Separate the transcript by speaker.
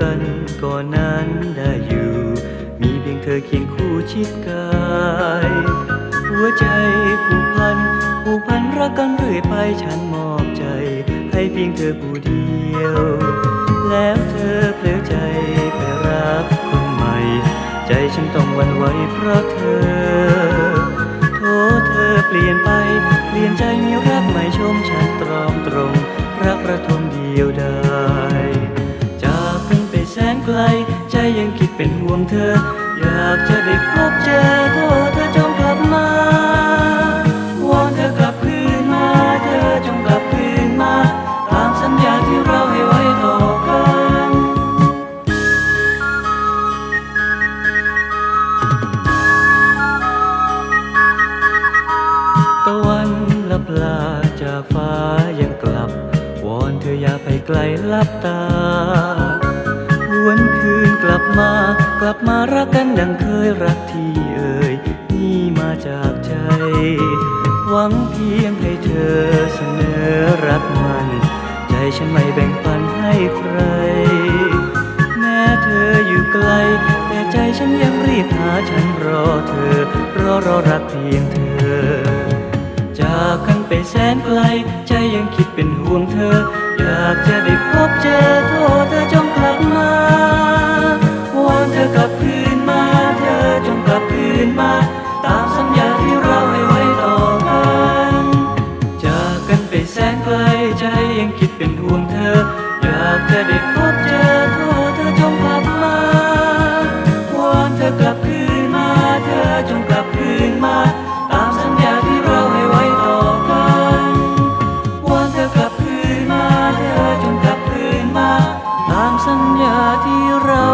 Speaker 1: กันก่อนนั้นได้อยู่ มีเพียงเธอเคียงคู่ชิดกายหัวใจผูกพันผูกพันรักกันเรื่อยไปฉันมอบใจ ให้เพียงเธอผู้เดียว แล้วเธอเผลอใจไปรักคนใหม่ ใจฉันต้องวันไหวเพราะเธอโทษเธอเปลี่ยนไป เปลี่ยนใจมีรักใหม่ชมฉันตรอมตรง รักระทมเดียวดา ใจยังคิดเป็นห่วงเธอ อยากจะได้พบเจอโทษเธอจงกลับมาวอนเธอกลับคืนมา เธอจงกลับคืนมา ตามสัญญาที่เราให้ไว้ต่อกันตะวันลับลาจากฟ้ายังกลับ วอนเธออย่าไปไกลลับตา มา กลับมารักกันดังเคยรักที่เอ่ยนี่มาจากใจ หวังเพียงให้เธอเสนอรักมัน ใจฉันไม่แบ่งปันให้ใคร แม้เธออยู่ไกล แต่ใจฉันยังรีบหาฉันรอเธอ รอรอรักเพียงเธอ จากกันไปแสนไกล ใจยังคิดเป็นห่วงเธอ อยากจะได้พบเจอเธอ อ อยากจะได้พบเจอเธอเธอจงกลับมาวอนเธอกลับคืนมา เธอจงกลับคืนมา ตามสัญญาที่เราให้ไว้ต่อกันวอนเธอกลับคืนมา เธอจงกลับคืนมา ตามสัญญาที่เรา